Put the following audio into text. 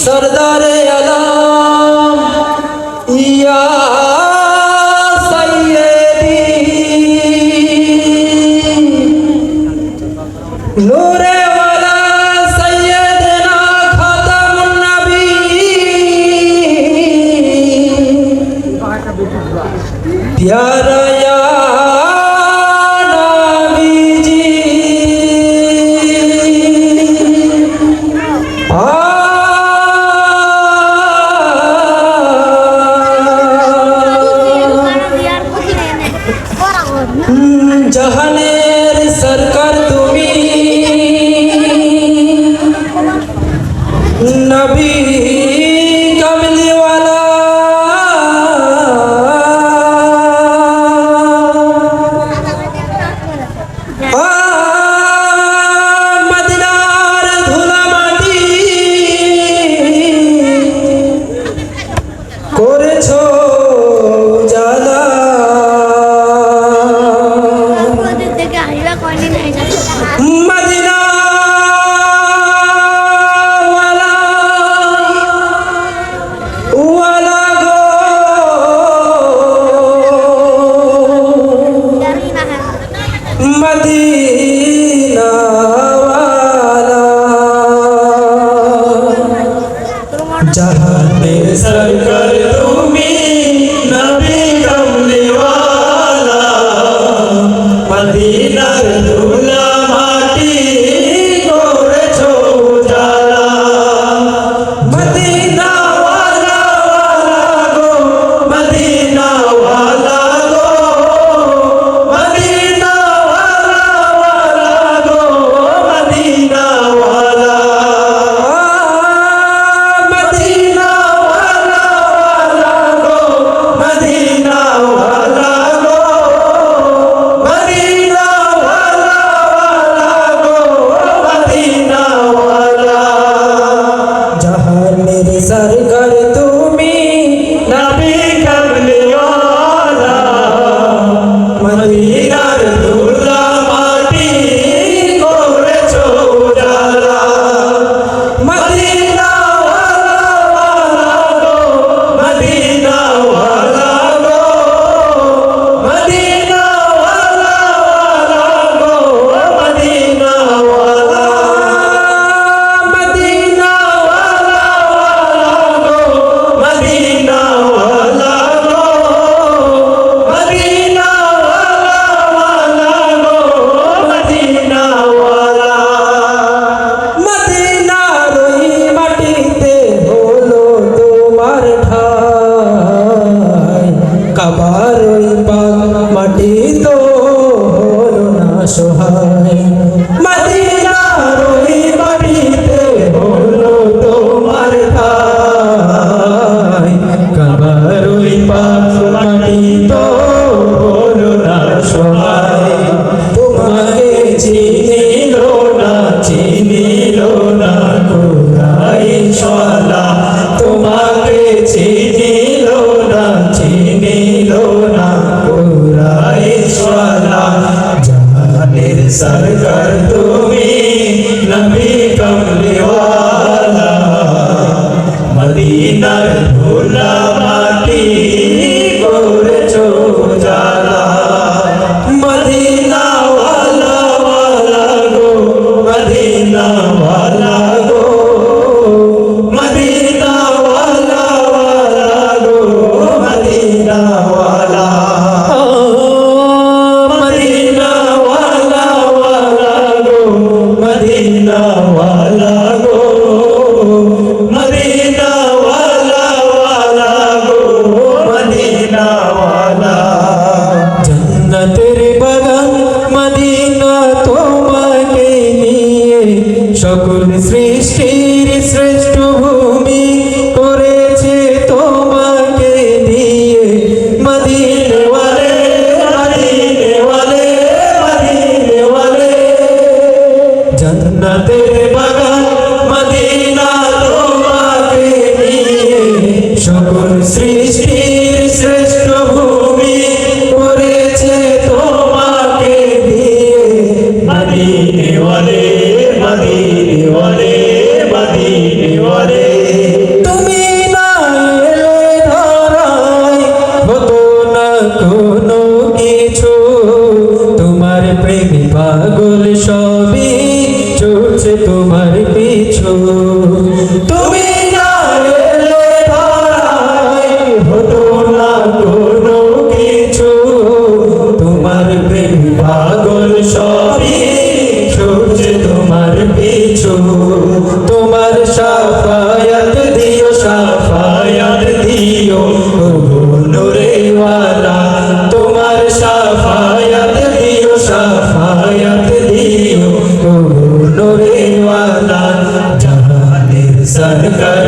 সরদারে আলম ইয়া নূরে प्यारा জাহানে নাবি সোহাগ सरकार तुम्हें नबी कमली वाला मदीना भूला माटी মদিনাওয়ালা গো মদিনাওয়ালা ওয়ালা গো মদিনাওয়ালা। জন্নতের বাগান মদিনা তোমাকে নিয়ে সকল শ্রী জান্নাতের তোমার সাফায়াত দিও সাফায়াত দিও নুরেওয়ালা তোমার সাফায়াত দিও সাফায়াত দিও ও নুরেওয়ালা জাহানের সরকার